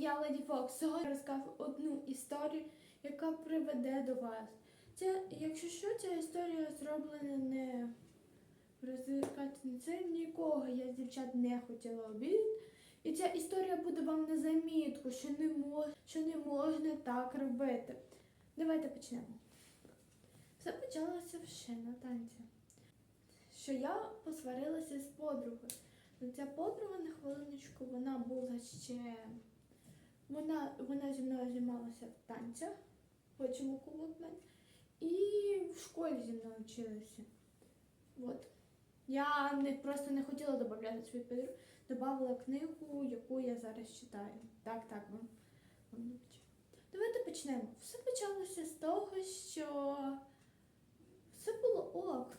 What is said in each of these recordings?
я Леді Фокс. Сьогодні розкажу одну історію, яка приведе до вас. Це, якщо що, ця історія зроблена не в це нікого. Я з дівчат не хотіла обідати. І ця історія буде вам на замітку, що не, мож, що не можна так робити. Давайте почнемо. Все почалося ще на танці. Що я посварилася з подругою. Ця подруга на хвилиночку, вона була ще. Вона, вона зі мною займалася в танцях, клуб в мене, і в школі зі мною вчилася. От. Я не, просто не хотіла додати свою подругу, додавала книгу, яку я зараз читаю. Так, так, вам. Давайте почнемо. Все почалося з того, що все було ок.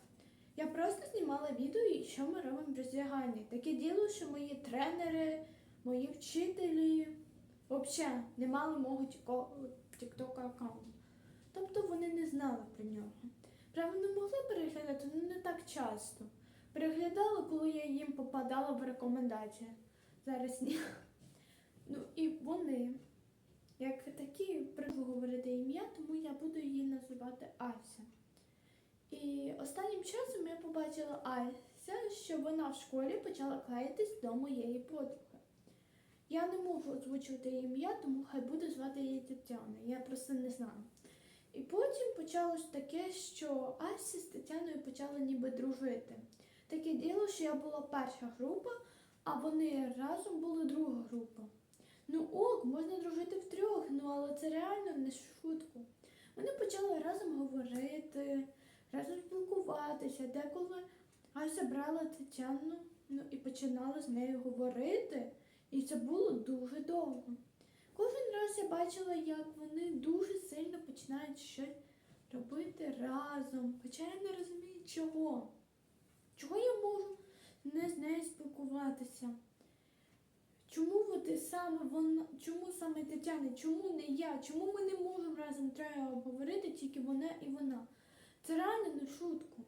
Я просто знімала відео, і що ми робимо в роздяганні. Таке діло, що мої тренери, мої вчителі взагалі не мали мого тікток аккаунту. Тобто вони не знали про нього. Правда, не могли переглядати, але не так часто. Переглядали, коли я їм попадала в рекомендації. Зараз ні. Ну і вони, як такі, привикли говорити ім'я, тому я буду її називати Ася. І останнім часом я побачила Ася, що вона в школі почала клеїтись до моєї подруги. Я не можу озвучувати її ім'я, тому хай буде звати її Тетяна. Я просто не знаю. І потім почалось таке, що Ася з Тетяною почали ніби дружити. Таке діло, що я була перша група, а вони разом були друга група. Ну ок, можна дружити втрьох, ну але це реально не шутку. Вони почали разом говорити, разом спілкуватися. Деколи Ася брала Тетяну ну, і починала з нею говорити, і це було дуже довго. Кожен раз я бачила, як вони дуже сильно починають щось робити разом, хоча я не розумію чого. Чого я можу не з нею спілкуватися? Чому вони саме вона, чому саме Тетяна, чому не я? Чому ми не можемо разом треба говорити тільки вона і вона? Це реально не шутку.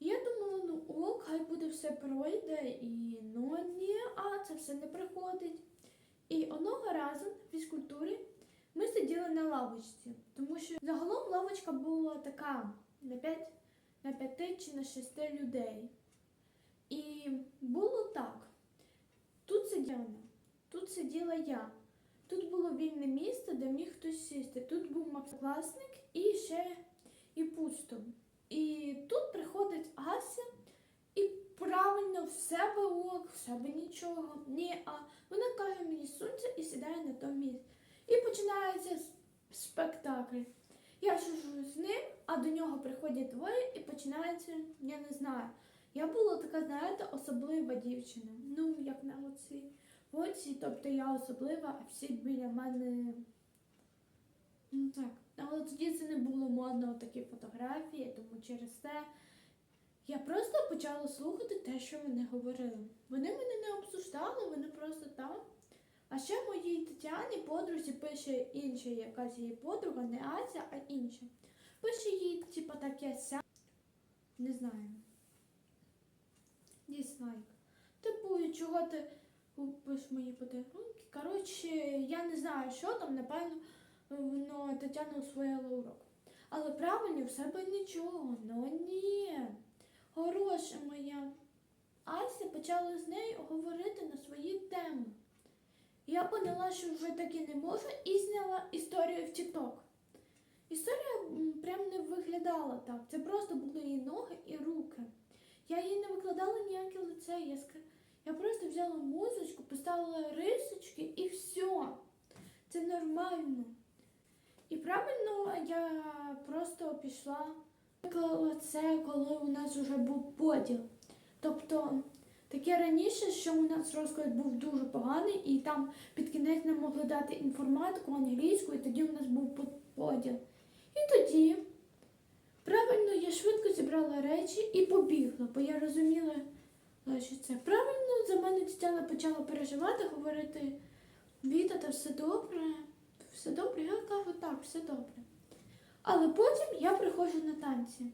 Я думала, ну ок, хай буде все пройде, і ну ні, а це все не приходить. І одного разу в фізкультурі ми сиділи на лавочці, тому що загалом лавочка була така на 5, на 5 чи на 6 людей. І було так. Тут сиділа, тут сиділа я. Тут було вільне місце, де міг хтось сісти. Тут був макскласник і ще і пусто. І тут приходить Ася і правильно в себе ок, в себе нічого. Ні, а вона каже мені сунься і сідає на то місце. І починається спектакль. Я сижу з ним, а до нього приходять двоє і починається, я не знаю. Я була така, знаєте, особлива дівчина. Ну, як на оці оці, тобто я особлива, а всі біля мене. Ну так. Але тоді це не було модно такі фотографії, тому через це я просто почала слухати те, що вони говорили. Вони мене не обсуждали, вони просто там. А ще моїй Тетяні подрузі пише інша якась її подруга, не Ася, а інша. Пише їй, типа, таке ся. Не знаю. Дізлайк. Типу, чого ти купиш мої подарунки? Коротше, я не знаю, що там, напевно, воно Тетяна усвоїла урок. Але правильно, в себе нічого. Ну ні. Хороша моя. Ася почала з нею говорити на свої теми. Я поняла, що вже таки не можу, і зняла історію в TikTok. Історія прям не виглядала так. Це просто були її ноги і руки. Я їй не викладала ніяке лице. Я, я просто взяла музичку, поставила рисочки і все. Це нормально. І правильно я просто пішла. Виклала це, коли у нас вже був поділ. Тобто таке раніше, що у нас розклад був дуже поганий, і там під кінець не могли дати інформатику англійську, і тоді у нас був поділ. І тоді, правильно, я швидко зібрала речі і побігла, бо я розуміла, що це правильно. За мене Тетяна почала переживати, говорити Віта, та все добре, все добре. Я кажу, так, все добре. Але потім я приходжу на танці.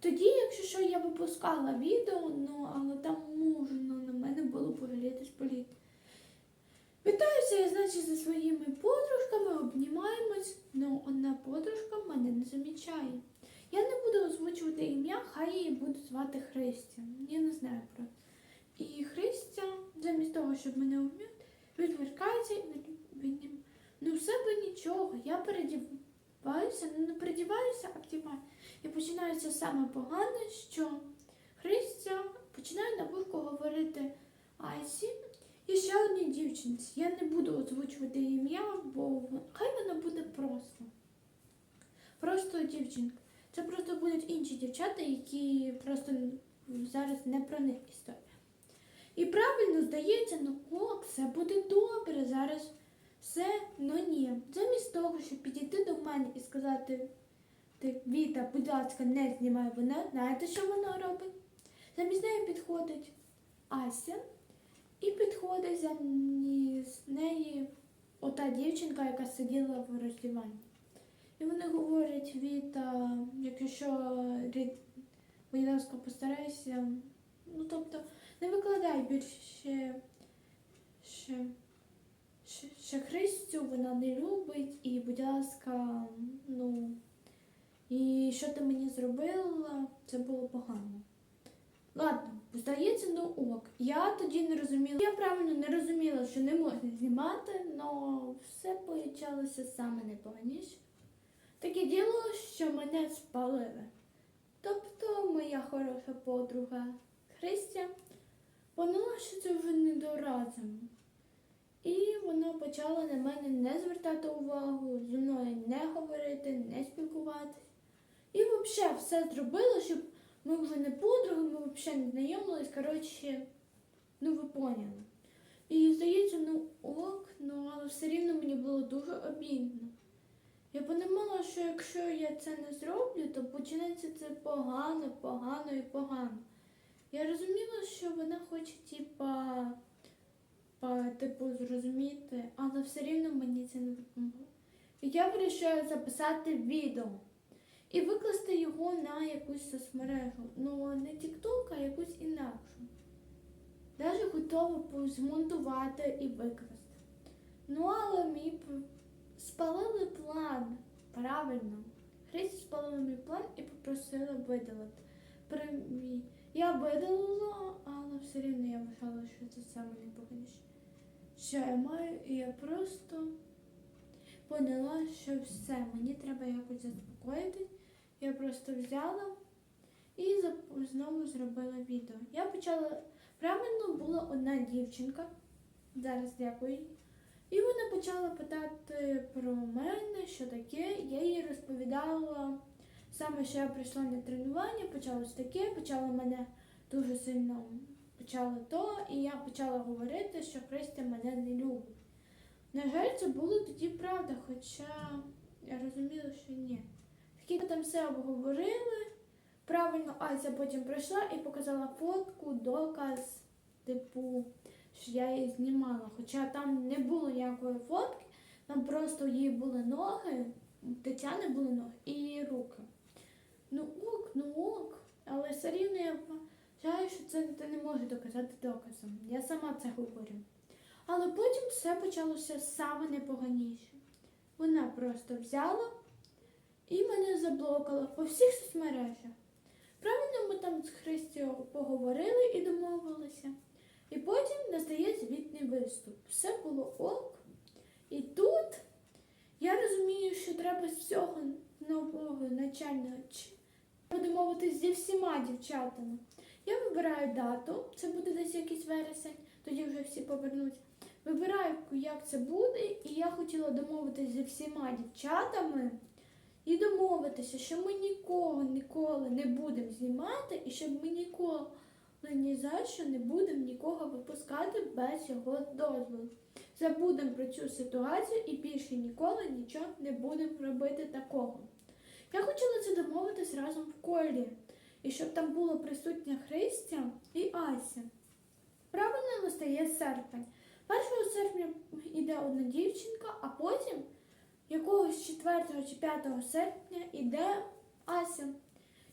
Тоді, якщо що, я випускала відео, ну але там можна на мене було повелітись політ. Вітаюся, я наче зі своїми подружками обнімаємось, але одна подружка мене не замічає. Я не буду озвучувати ім'я, хай її буду звати Христя. Я не знаю про. І Христя, замість того, щоб мене обняти, відвертається і від. Ну, в себе нічого. Я передіваюся, ну не передіваюся, а. І починається саме погане, що Христя починає на вухо говорити Айсі і ще одній дівчинці. Я не буду озвучувати ім'я, бо хай вона буде просто. Просто дівчинка. Це просто будуть інші дівчата, які просто зараз не про них історія. І правильно здається, ну ок, все буде добре. Зараз все, ну ні. Замість того, щоб підійти до мене і сказати, ти, Віта, будь ласка, не знімай вона, знаєте, що вона робить? Замість неї підходить Ася і підходить замість неї ота дівчинка, яка сиділа в роздіванні. І вони говорять, Віта, якщо будь ласка, постарайся, ну тобто не викладай більше ще, ще, ще Христю, вона не любить, і, будь ласка, ну, і що ти мені зробила, це було погано. Ладно, здається, ну ок. Я тоді не розуміла. Я правильно не розуміла, що не можна знімати, але все получалося саме найпоганіше. Таке діло, що мене спалили. Тобто моя хороша подруга Христя поняла, що це вже не до разу. І вона почала на мене не звертати увагу, зі мною не говорити, не спілкуватися. І взагалі все зробила, щоб ми вже не подруги, ми взагалі не знайомились. Коротше, ну ви поняли. І здається, ну ок, ну але все рівно мені було дуже обідно. Я подумала, що якщо я це не зроблю, то почнеться це погано, погано і погано. Я розуміла, що вона хоче, типа, па, типу, зрозуміти, але все рівно мені це не допомогло. Я вирішила записати відео і викласти його на якусь соцмережу. Ну, не TikTok, а якусь інакшу. Навіть готова змонтувати і викласти. Ну, але мій спалили план. Правильно. Христі спалили мій план і попросили видалити. Я видалила, але все рівно я вважала, що це саме найпоганіше. Що я маю, і я просто поняла, що все, мені треба якось заспокоїтись. Я просто взяла і знову зробила відео. Я почала. Правильно була одна дівчинка. Зараз дякую. І вона почала питати про мене, що таке. Я їй розповідала саме, що я прийшла на тренування, почалось таке, почала мене дуже сильно почало то, і я почала говорити, що Христя мене не любить. На жаль, це було тоді правда, хоча я розуміла, що ні. Такі там все обговорили. Правильно, Ася потім прийшла і показала фотку, доказ, типу, що я її знімала. Хоча там не було ніякої фотки, там просто її були ноги, Тетяни були ноги і руки. Ну ок, ну ок. Але все рівно я вважаю, що це ти не можеш доказати доказом. Я сама це говорю. Але потім все почалося саме найпоганіше. Вона просто взяла і мене заблокала по всіх соцмережах. Правильно, ми там з Христю поговорили і домовилися. І потім настає звітний виступ. Все було ок. І тут я розумію, що треба з всього нового начального чи буде зі всіма дівчатами. Я вибираю дату, це буде десь якийсь вересень, тоді вже всі повернуться. Вибираю, як це буде, і я хотіла домовитися зі всіма дівчатами і домовитися, що ми нікого ніколи не будемо знімати, і щоб ми ніколи ні за що не будемо нікого випускати без його дозволу. Забудемо про цю ситуацію і більше ніколи нічого не будемо робити такого. Я хотіла це домовитись разом в колі, і щоб там було присутня Христя і Ася. Правильно настає серпень. 1 серпня йде одна дівчинка, а потім якогось 4 чи 5 серпня йде Ася.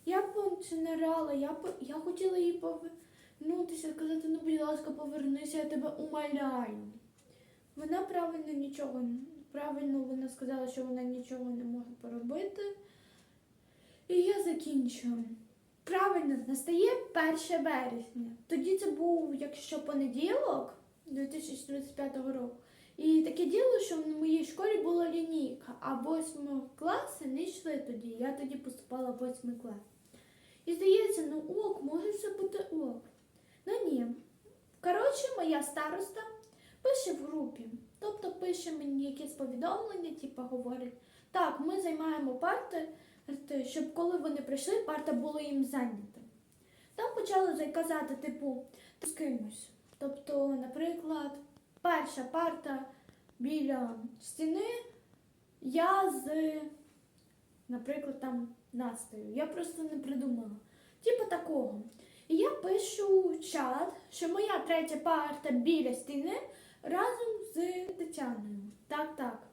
Я починала, я, я хотіла їй повернутися, сказати, ну, будь ласка, повернися, я тебе умоляю. Вона правильно нічого правильно вона сказала, що вона нічого не може поробити. І я закінчую. Правильно, настає 1 вересня. Тоді це був, якщо понеділок 2035 року. І таке діло, що в моїй школі була лінійка, а 8 класи не йшли тоді. Я тоді поступала в 8 клас. І здається, ну ок, може все бути ок. Ну ні. Коротше, моя староста пише в групі. Тобто пише мені якесь повідомлення, типу говорить, так, ми займаємо парти, щоб коли вони прийшли, парта була їм зайнята. Там почали казати, типу, з кимось. Тобто, наприклад, перша парта біля стіни, я з, наприклад, там Настею. Я просто не придумала. Типу такого. І я пишу в чат, що моя третя парта біля стіни разом з Тетяною. Так, так.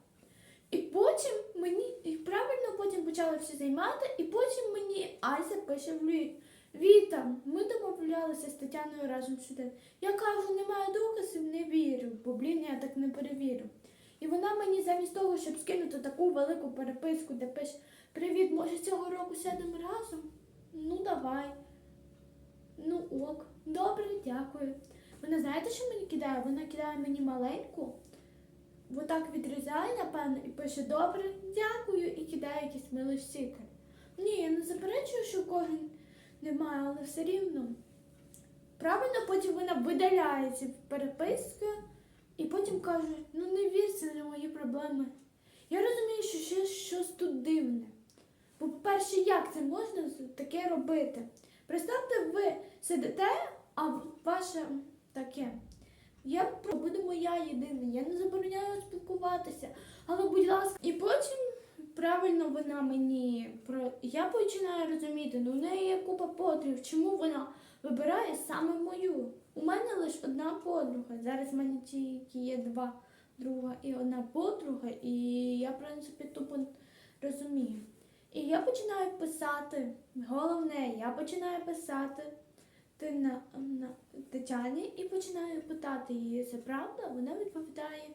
І потім мені, і правильно потім почали всі займати, і потім мені Ася пише в. Віта, ми домовлялися з Тетяною разом сюди. Я кажу, немає доказів, не вірю, бо блін, я так не перевірю. І вона мені замість того, щоб скинути таку велику переписку, де пише Привіт, може цього року сядемо разом? Ну, давай. Ну ок, добре, дякую. Вона знаєте, що мені кидає? Вона кидає мені маленьку, отак відрізає, напевно, і пише добре, дякую, і кидає милий стікер. Ні, я не заперечую, що кожен немає, але все рівно. Правильно, потім вона видаляє ці переписки і потім каже, ну не вір, це не мої проблеми. Я розумію, що ще щось тут дивне. Бо, по-перше, як це можна таке робити? Представте, ви сидите, а ваше таке. Я про- буду моя єдина, я не забороняю спілкуватися. Але, будь ласка, і потім правильно вона мені про. Я починаю розуміти, ну в неї є купа подруг, чому вона вибирає саме мою. У мене лише одна подруга. Зараз в мене тільки є два друга і одна подруга, і я, в принципі, тупо розумію. І я починаю писати. Головне, я починаю писати ти на, на Тетяні і починаю питати її, це правда? Вона відповідає,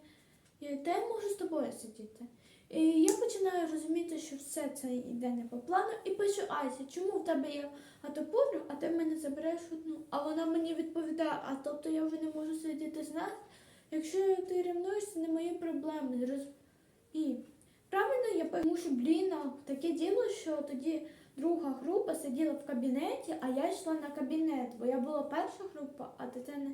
«Я- та я можу з тобою сидіти. І я починаю розуміти, що все це йде не по плану, і пишу Айсі, чому в тебе є атоподру, а ти мене забереш одну. А вона мені відповідає, а тобто я вже не можу сидіти з нас. Якщо ти ревнуєш, це не мої проблеми. І правильно я що, блін, таке діло, що тоді друга група сиділа в кабінеті, а я йшла на кабінет, бо я була перша група, а Тетяна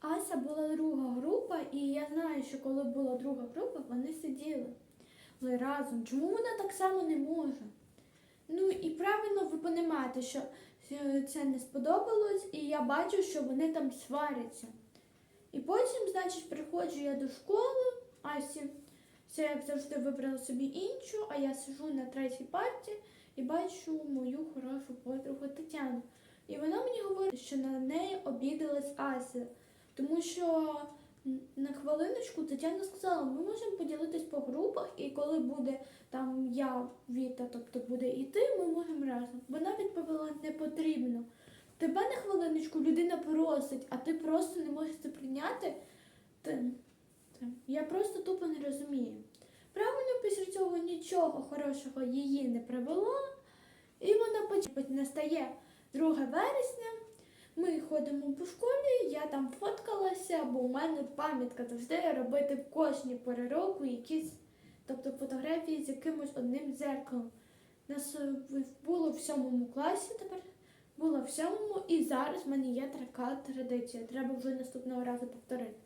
Ася була друга група, і я знаю, що коли була друга група, вони сиділи були разом. Чому вона так само не може? Ну і правильно ви розумієте, що е, це не сподобалось, і я бачу, що вони там сваряться. І потім, значить, приходжу я до школи, Асі, це як завжди вибрала собі іншу, а я сижу на третій парті і бачу мою хорошу подругу Тетяну. І вона мені говорить, що на неї обідалась Ася, тому що на хвилиночку Тетяна сказала, ми можемо поділитись по групах, і коли буде там я, Віта, тобто буде і ти, ми можемо разом. Вона відповіла, не потрібно. Тебе на хвилиночку людина просить, а ти просто не можеш це прийняти. Ти, ти. Я просто тупо не розумію. Правильно, після цього нічого хорошого її не привело, і вона потім настає 2 вересня. Ми ходимо по школі, я там фоткалася, бо у мене пам'ятка завжди робити в кожній порі року якісь, тобто фотографії з якимось одним дзеркалом. Нас е, було в сьомому класі тепер, було в сьомому, і зараз в мене є така традиція. Треба вже наступного разу повторити.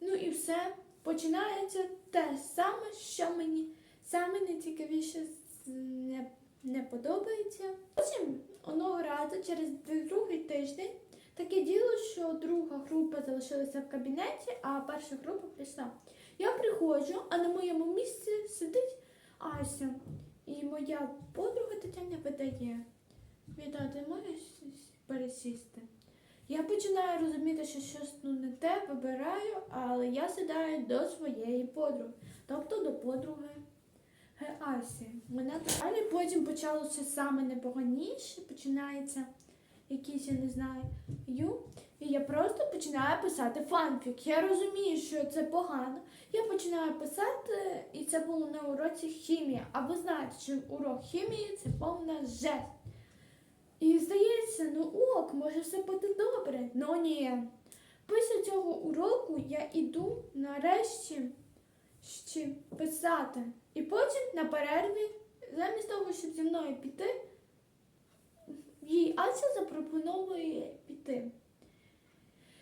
Ну і все. Починається те саме, що мені саме найцікавіше не, не подобається. Потім одного разу, через другий тиждень, таке діло, що друга група залишилася в кабінеті, а перша група прийшла. Я приходжу, а на моєму місці сидить Ася. І моя подруга Тетяна видає. Віта, ти можеш пересісти? Я починаю розуміти, що щось ну, не те вибираю, але я сідаю до своєї подруги, тобто до подруги Асі. Мене далі потім почалося саме непоганіше, починається якийсь, я не знаю, ю. І я просто починаю писати фанфік. Я розумію, що це погано. Я починаю писати, і це було на уроці хімії. А ви знаєте, що урок хімії це повна жесть. І здається, ну ок, може все буде добре. Ну ні. Після цього уроку я іду нарешті ще писати. І потім на перерві, замість того, щоб зі мною піти, їй Ася запропонує піти.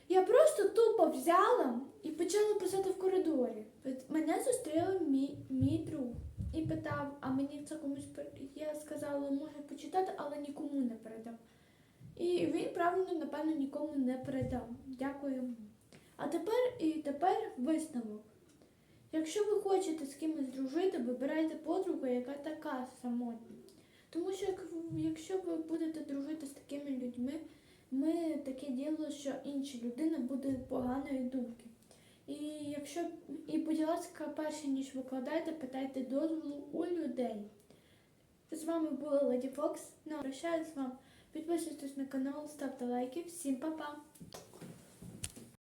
Я просто тупо взяла і почала писати в коридорі. Мене зустрів мій, мій друг і питав, а мені це комусь я сказала, може почитати, але нікому не передав. І він правильно, напевно, нікому не передав. Дякую йому. А тепер і тепер висновок. Якщо ви хочете з кимось дружити, вибирайте подругу, яка така самотня. Тому що якщо ви будете дружити з такими людьми, ми таке діло, що інша людина буде поганої думки. І якщо і будь ласка, перше ніж викладайте, питайте дозволу у людей. З вами була Леді Фокс. Ну, прощаюсь з. Підписуйтесь на канал, ставте лайки. Всім па-па!